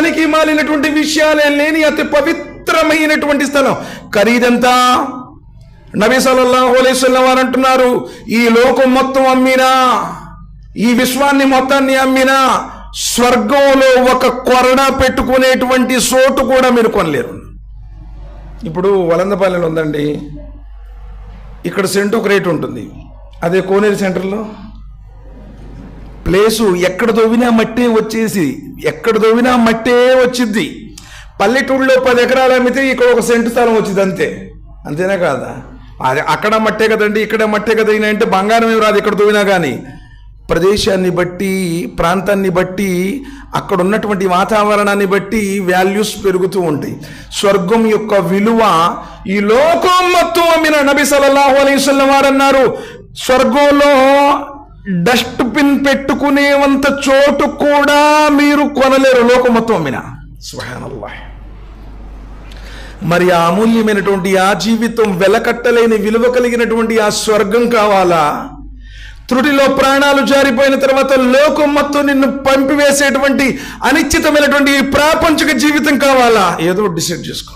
పనికి మాలినటువంటి విషయాలే లేని అతి పవిత్రమైనటువంటి స్థలం. ఖరీదంతా నబీ సల్లల్లాహు వారు అంటున్నారు ఈ లోకం మొత్తం అమ్మినా ఈ విశ్వాన్ని మొత్తాన్ని అమ్మినా స్వర్గంలో ఒక కొరడా పెట్టుకునేటువంటి చోటు కూడా మీరు కొనలేరు. ఇప్పుడు వలందపల్లిలో ఉందండి ఇక్కడ సెంటు ఒక రేటు ఉంటుంది. అదే కోనేరు సెంటర్లో ప్లేసు ఎక్కడ తవ్వినా మట్టి వచ్చేసి ఎక్కడ దొవ్వినా మట్టే వచ్చింది పల్లెటూళ్ళలో పది ఎకరాలు అమ్మితే ఇక్కడ ఒక సెంటు స్థలం వచ్చింది అంతే. అంతేనా కాదా? అది అక్కడ మట్టే కదండి ఇక్కడ మట్టే కదా అంటే బంగారం ఏమి రాదు ఇక్కడ దొవ్వినా కానీ ప్రదేశాన్ని బట్టి ప్రాంతాన్ని బట్టి అక్కడ ఉన్నటువంటి వాతావరణాన్ని బట్టి వాల్యూస్ పెరుగుతూ ఉంటాయి. స్వర్గం యొక్క విలువ ఈ లోకం మొత్తం అమ్మిన నబి సల్లల్లాహు అలైహి వారన్నారు వారు అన్నారు. స్వర్గంలో డస్ట్ బిన్ పెట్టుకునేంత చోటు కూడా మీరు కొనలేరు లోకం మొత్తం మరి ఆ అమూల్యమైనటువంటి ఆ జీవితం వెలకట్టలేని విలువ కలిగినటువంటి ఆ స్వర్గం కావాలా? త్రుటిలో ప్రాణాలు జారిపోయిన తర్వాత లోకం మొత్తం నిన్ను పంపివేసేటువంటి అనిశ్చితమైనటువంటి ప్రాపంచిక జీవితం కావాలా? ఏదో డిసైడ్ చేసుకో.